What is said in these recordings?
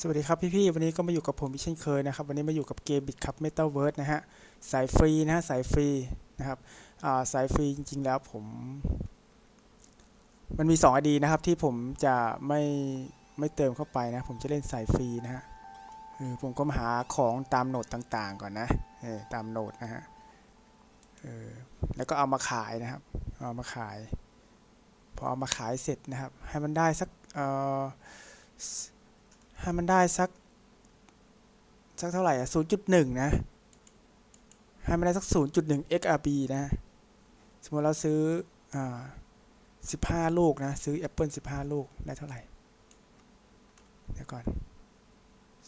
สวัสดีครับพี่ๆ วันนี้ก็มาอยู่กับผมอีกเช่นเคยนะครับ วันนี้มาอยู่กับเกมบิดครับเมตาเวิร์สนะฮะ สายฟรีนะฮะ สายฟรีนะครับอ่าสายฟรีจริงๆแล้วผม มันมี 2 อดีนะครับที่ผมจะไม่ไม่เติมเข้าไปนะ ผมจะเล่นสายฟรีนะฮะออผมก็มาหาของตามโหนดต่างๆก่อนนะเออตามโหนดนะฮะเออแล้วก็เอามาขายนะครับ เอามาขาย พอเอามาขายเสร็จนะครับ ให้มันได้สักเอ่อ ให้มันได้สัก สักเท่าไหร่อะศูนย์จุดหนึ่งนะ ให้มันได้สักศูนย์จุดหนึ่ง XRB นะ สมมติเราซื้ออ่าสิบห้าลูกนะ ซื้อ Apple สิบห้าลูก ได้เท่าไหร่ เดี๋ยวก่อน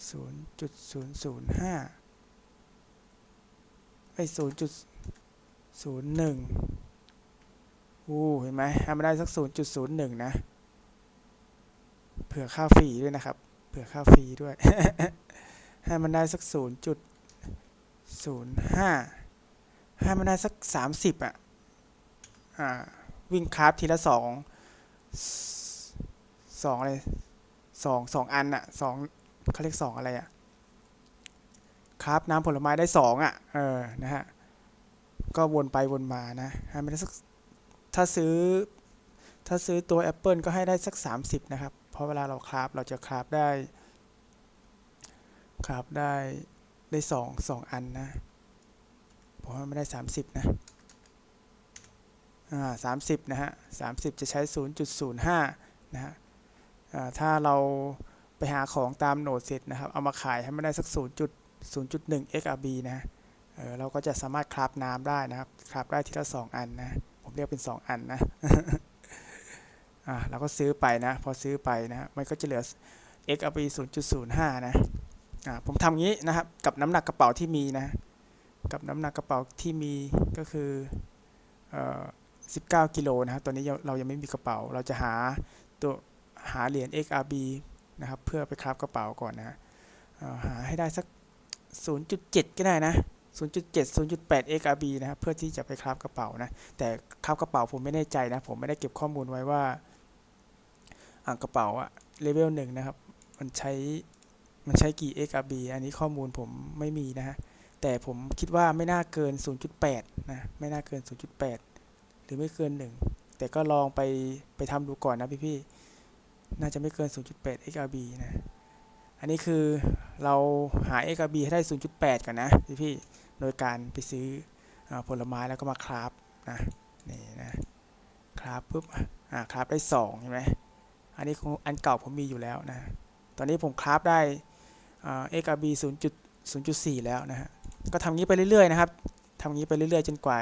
ศูนย์จุดศูนย์ศูนย์ห้าไอศูนย์จุดศูนย์หนึ่งอู้เห็นไหมทำได้สักศูนย์จุดศูนย์หนึ่งนะ เผื่อค่าฟรีด้วยนะครับ ผื่อค่าฟรีด้วย ให้มันได้สักศูนย์จุดศูนย์ห้าให้มันได้สักสามสิบอะ อ่า วิ่งคราฟทีละสองสอะไรสองสองอันอะสองเขาเรียกสอะไรอะคราฟน้ำผลไม้ได้สองอะ เออ นะฮะ ก็วนไปวนมานะ ให้มันได้สัก ถ้าซื้อ ถ้าซื้อตัว Apple ก็ให้ได้สัก 30 นะครับ เพราะเวลาเราคราฟเราจะคราฟได้คราฟได้ได้สองสองอันนะผมว่าไม่ได้ 30 นะ อ่าสามสิบนะฮะสามสิบจะใช้ 0.05 นะฮะ อ่า ถ้าเราไปหาของตามโหนดเสร็จนะครับ เอามาขายให้มันได้สัก 0.0.1 XRB นะ เออเราก็จะสามารถคราฟน้ำได้นะครับ คราฟได้ทีละ 2 อันนะ ผมเรียกเป็น 2 อันนะ อ่าเราก็ซื้อไปนะ พอซื้อไปนะมันก็จะเหลือ XRB 0.05 นะอ่าผมทำงี้นะครับกับน้ำหนักกระเป๋าที่มีนะ กับน้ำหนักกระเป๋าที่มีก็คือเอ่อ19กิโลนะครับตอนนี้เรายังไม่มีกระเป๋า เราจะหาตัวหาเหรียญ XRB นะครับ เพื่อไปคราฟกระเป๋าก่อนนะหาให้ได้สัก 0.7 ก็ได้นะ 0.7 0.8 XRB นะครับ เพื่อที่จะไปคราฟกระเป๋านะ แต่คราฟกระเป๋าผมไม่แน่ใจนะ ผมไม่ได้เก็บข้อมูลไว้ว่า อ่างกระเป๋าอะเลเวลหนึ่งนะครับ มันใช้มันใช้กี่ XRB อันนี้ข้อมูลผมไม่มีนะฮะ แต่ผมคิดว่าไม่น่าเกิน 0.8 นะ ไม่น่าเกิน 0.8 หรือไม่เกิน 1 แต่ก็ลองไปไปทำดูก่อนนะพี่ๆน่าจะไม่เกิน 0.8 XRB นะ อันนี้คือเราหา XRB ให้ได้ 0.8 ก่อนนะพี่ๆโดยการไปซื้ออผลไม้แล้วก็มาคราฟนะ นี่นะ คราฟปุ๊บ อ่า คราฟได้2ใช่ไหม อันนี้ของอันเก่าผมมีอยู่แล้วนะ ตอนนี้ผมคราฟได้อ่า XRB 0.0.4 แล้วนะฮะ ก็ทำงี้ไปเรื่อยๆนะครับทำงี้ไปเรื่อยๆ จนกว่า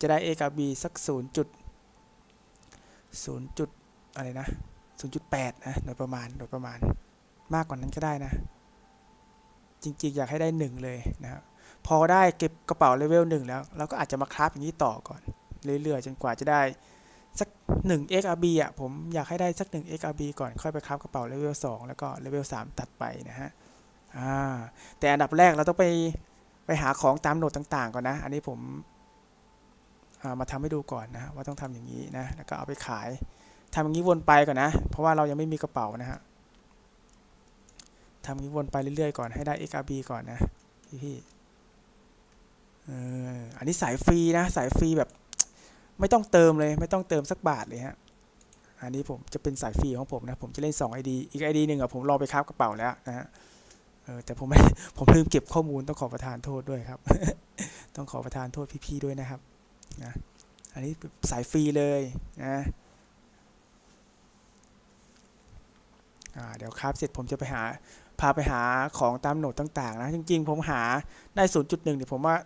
จะได้ XRB สัก 0. จุด0จุดอะไรนะ 0.8 นะ โดยประมาณ โดยประมาณ มากกว่านั้นก็ได้นะ จริงๆ อยากให้ได้ 1 เลยนะครับ พอได้เก็บกระเป๋าเลเวล1แล้ว เราก็อาจจะมาคราฟอย่างนี้ต่อก่อน เรื่อยๆ จนกว่าจะได้ สัก1 XRB อะผมอยากให้ได้สัก1 XRB ก่อนค่อยไปคราฟกระเป๋าเลเวล2แล้วก็เลเวล3ตัดไปนะฮะอ่าแต่อันดับแรกเราต้องไปไปหาของตามโหนดต่างๆก่อนนะ อันนี้ผมอ่ามาทำให้ดูก่อนนะว่าต้องทำอย่างนี้นะแล้วก็เอาไปขายทำอย่างนี้วนไปก่อนนะ เพราะว่าเรายังไม่มีกระเป๋านะฮะทำอย่างนี้วนไปเรื่อยๆก่อนให้ได้ XRB ก่อนนะพี่ๆออันนี้สายฟรีนะสายฟรีแบบ ไม่ต้องเติมเลยไม่ต้องเติมสักบาทเลยฮะอันนี้ผมจะเป็นสายฟรีของผมนะ ผมจะเล่น 2 ID อีก ID หนึ่งอะผมรอไปคราฟกระเป๋าแล้วนะฮะเออแต่ผมไม่ผมลืมเก็บข้อมูลต้องขอประทานโทษด้วยครับ ต้องขอประทานโทษพี่ๆด้วยนะครับนะอันนี้สายฟรีเลยนะอ่าเดี๋ยวครับเสร็จผมจะไปหาพาไปหาของตามโหนดต่างๆนะจริงๆ ผมหาได้ 0.1เดี๋ยวผมว่า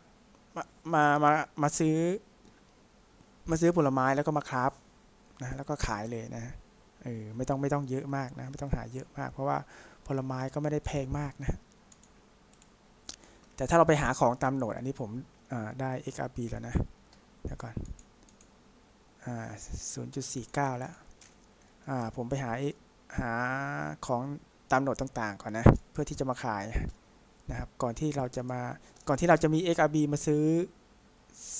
มามามามาซื้อ มาซื้อผลไม้แล้วก็มาคราฟนะแล้วก็ขายเลยนะเออไม่ต้องไม่ต้องเยอะมากนะไม่ต้องหาเยอะมาก เพราะว่าผลไม้ก็ไม่ได้แพงมากนะแต่ถ้าเราไปหาของตามโหนดอันนี้ผมได้ XRB แล้วนะเดี๋ยวก่อนอ่า0.49 แล้วอ่าผมไปหาหาของตามโหนดต่างๆก่อนนะเพื่อที่จะมาขายนะครับก่อนที่เราจะมาก่อนที่เราจะมี XRB มาซื้อ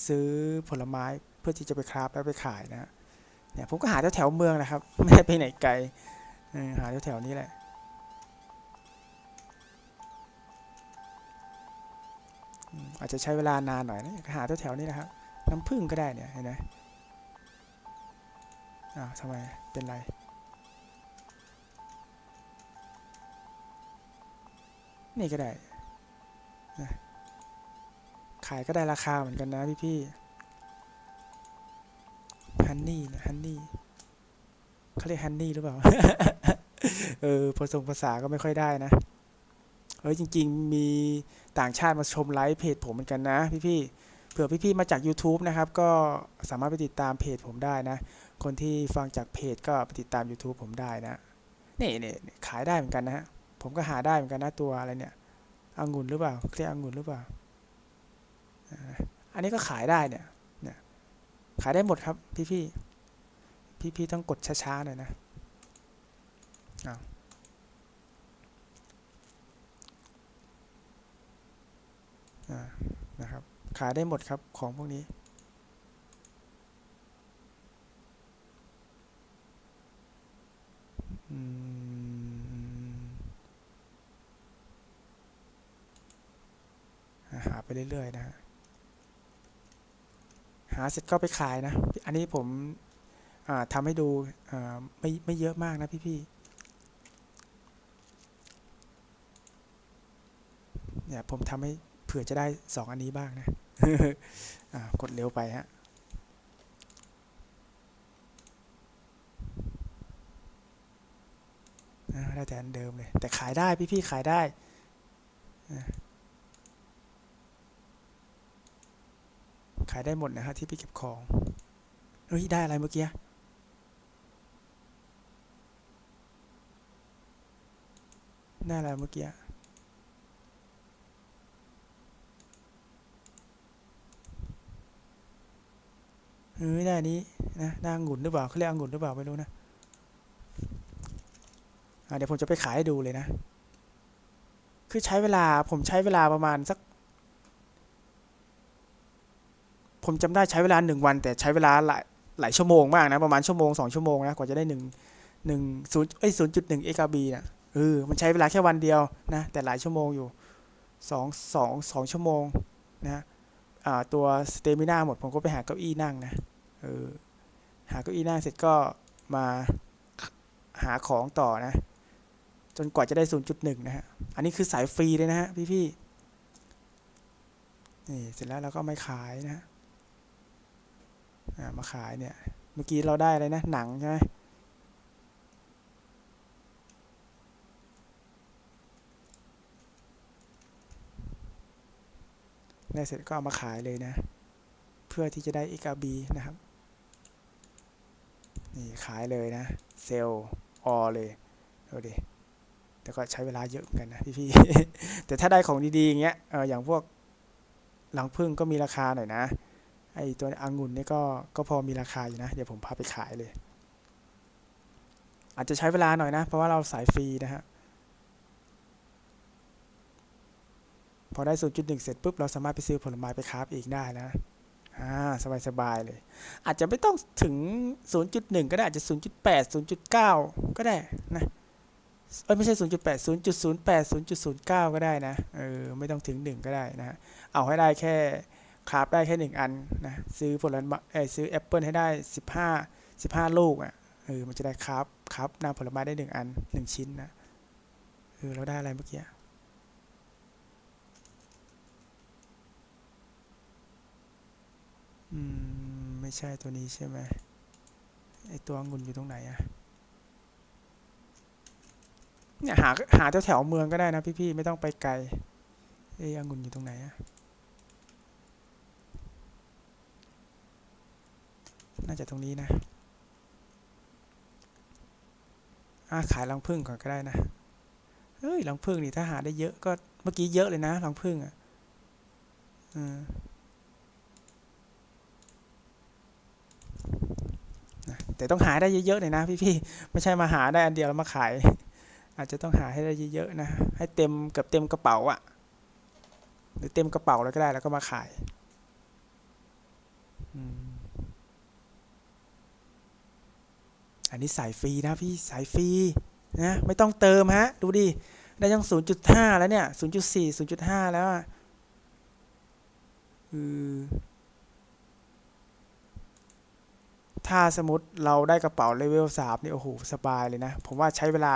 ซื้อผลไม้ พื่อที่จะไปคราฟแล้วไปขายนะเนี่ยผมก็หาแถวแถวเมืองนะครับ ไม่ได้ไปไหนไกลหาแถวแถวนี้แหละอาจจะใช้เวลานานหน่อยนะหาแถวแถวนี้นะครับน้ำผึ้งก็ได้เนี่ยเห็นไหมอ้าวทำไมเป็นไรนี่ก็ได้ขายก็ได้ราคาเหมือนกันนะพี่พี่ ฮันนี่นะฮันนี่เขาเรียกฮันนี่หรือเปล่า เออผสมภาษาก็ไม่ค่อยได้นะเฮ้ยจริง ๆ มีต่างชาติมาชมไลฟ์เพจผมเหมือนกันนะพี่ๆเผื่อพี่ๆมาจาก YouTube นะครับ ก็สามารถไปติดตามเพจผมได้นะ คนที่ฟังจากเพจก็ไปติดตาม YouTube ผมได้นะนี่นี่นี่ขายได้เหมือนกันนะฮะผมก็หาได้เหมือนกันนะตัวอะไรเนี่ยองุ่นหรือเปล่าเรียกองุ่นหรือเปล่า อันนี้ก็ขายได้เนี่ย ขายได้หมดครับ พี่พี่พี่พี่ต้องกดช้าๆหน่อยนะอ้าวนะครับ ขายได้หมดครับของพวกนี้หาไปเรื่อยๆนะฮะ หาเสร็จก็ไปขายนะ อันนี้ผมทำให้ดูไม่ไม่เยอะมากนะพี่ๆเนี่ยผมทำให้เผื่อจะได้สองอันนี้บ้างนะกดเร็วไปฮะได้แต่อันเดิมเลย แต่ขายได้พี่ๆขายได้าขายได้หมดนะฮะที่พี่เก็บของเฮ้ยได้อะไรเมื่อกี้ได้อะไรเมื่อกี้เฮ้ยได้นี้นะได้องุ่นหรือเปล่าเขาเรียกองุ่นหรือเปล่าไม่รู้นะอะเดี๋ยวผมจะไปขายให้ดูเลยนะ คือใช้เวลาผมใช้เวลาประมาณสัก ผมจำได้ใช้เวลาหนึ่งวัน แต่ใช้เวลาหลายหลายชั่วโมงมากนะ ประมาณชั่วโมงสองชั่วโมงนะกว่าจะได้หนึ่งหนึ่งศูนย์เอ้ยศูนย์จุดหนึ่งเอกบีนะเออมันใช้เวลาแค่วันเดียวนะ แต่หลายชั่วโมงอยู่สองสองสองชั่วโมงนะอ่าตัวสเตมิน่าหมดผมก็ไปหาเก้าอี้นั่งนะเออหาเก้าอี้นั่งเสร็จก็มาหาของต่อนะ จนกว่าจะได้ 0.1 นะฮะ อันนี้คือสายฟรีเลยนะฮะพี่ๆนี่เสร็จแล้วเราก็ไม่ขายนะฮะ มาขายเนี่ย เมื่อกี้เราได้อะไรนะ หนังใช่ไหมได้เสร็จก็เอามาขายเลยนะ เพื่อที่จะได้ XRB นะครับ นี่ขายเลยนะ เซลล์ออเลยดูดิแต่ก็ใช้เวลาเยอะเหมือนกันนะพี่ๆแต่ถ้าได้ของดีๆอย่างเงี้ยเอออย่างพวกหลังพึ่งก็มีราคาหน่อยนะ ไอตัวองุ่นนี่ก็ก็พอมีราคาอยู่นะ เดี๋ยวผมพาไปขายเลย อาจจะใช้เวลาหน่อยนะ เพราะว่าเราสายฟรีนะฮะ พอได้ 0.1 เสร็จปุ๊บ เราสามารถไปซื้อผลไม้ไปคราฟอีกได้นะอ่าสบายๆเลย อาจจะไม่ต้องถึง 0.1 ก็ได้ อาจจะ 0.8 0.9 ก็ได้นะเอ้ยไม่ใช่ 0.8 0.08 0.09 ก็ได้นะ เออ ไม่ต้องถึง 1 ก็ได้นะ เอาให้ได้แค่ คราฟได้แค่1อันนะซื้อผลไม้เอ้ยซื้อแอปเปิลให้ได้15 15ลูกอะเออมันจะได้คราฟคราฟน้ำผลไม้ได้1อัน1ชิ้นนะเออเราได้อะไรเมื่อกี้อืมไม่ใช่ตัวนี้ใช่ไหมไอตัวองุ่นอยู่ตรงไหนอะเนี่ยหาหาแถวแถวเมืองก็ได้นะพี่ๆไม่ต้องไปไกลเอ้ยองุ่นอยู่ตรงไหนอะ น่าจะตรงนี้นะอะขายรังผึ้งก่อนก็ได้นะเฮ้ยรังผึ้งนี่ถ้าหาได้เยอะก็เมื่อกี้เยอะเลยนะรังผึ้งอะอืมนะแต่ต้องหาได้เยอะๆหน่อยนะพี่ๆไม่ใช่มาหาได้อันเดียวแล้วมาขาย อาจจะต้องหาให้ได้เยอะๆนะให้เต็มเกับเต็มกระเป๋าอะหรือเต็มกระเป๋าแล้วก็ได้แล้วก็มาขายอืม อันนี้สายฟรีนะพี่สายฟรีนะไม่ต้องเติมฮะ ดูดิได้ยัง 0.5 แล้วเนี่ย 0.4 0.5 แล้วอะคือถ้าสมมติเราได้กระเป๋าเลเวลสามนี่โอ้โหสบายเลยนะ ผมว่าใช้เวลา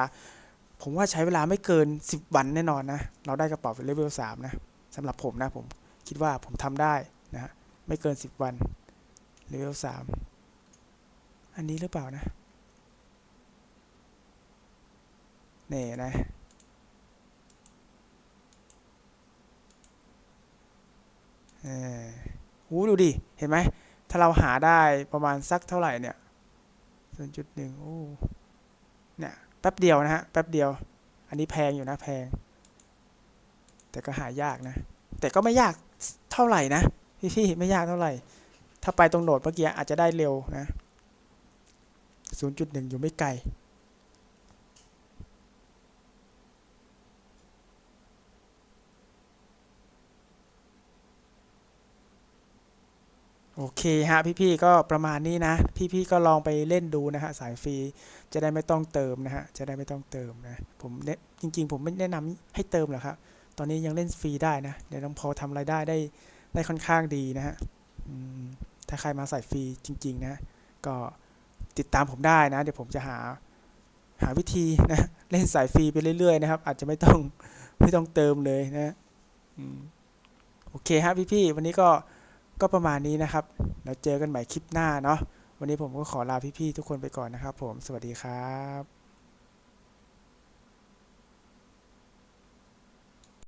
ผมว่าใช้เวลาไม่เกินสิบวันแน่นอนนะ เราได้กระเป๋าเลเวลสามนะสำหรับผมนะผมคิดว่าผมทำได้นะฮะไม่เกินสิบวันเลเวลสามอันนี้หรือเปล่านะ นี่นะเออหูดูดิ เห็นไหม ถ้าเราหาได้ประมาณสักเท่าไหร่เนี่ยศูนย์จุดหนึ่งโอ้เนี่ย แป๊บเดียวนะฮะ แป๊บเดียว อันนี้แพงอยู่นะแพง แต่ก็หายากนะ แต่ก็ไม่ยากเท่าไหร่นะพี่ๆไม่ยากเท่าไหร่ ถ้าไปตรงโหนดเมื่อกี้อาจจะได้เร็วนะ 0.1 อยู่ไม่ไกล โอเคฮะพี่ๆก็ประมาณนี้นะ พี่ๆก็ลองไปเล่นดูนะฮะสายฟรีจะได้ไม่ต้องเติมนะฮะจะได้ไม่ต้องเติมนะผมเนจริงๆ ผมไม่แนะนำให้เติมหรอกครับตอนนี้ยังเล่นฟรีได้นะเดี๋ยวต้องพอทำรายได้ได้ได้ค่อนข้างดีนะฮะถ้าใครมาสายฟรีจริง ๆ นะ ก็ติดตามผมได้นะ เดี๋ยวผมจะหาหาวิธีนะเล่นสายฟรีไปเรื่อยๆนะครับ อาจจะไม่ต้องไม่ต้องเติมเลยนะอโอเคฮะพี่ๆวันนี้ก็ ก็ประมาณนี้นะครับ แล้วเจอกันใหม่คลิปหน้าเนาะ วันนี้ผมก็ขอลาพี่ๆทุกคนไปก่อนนะครับผม สวัสดีครับ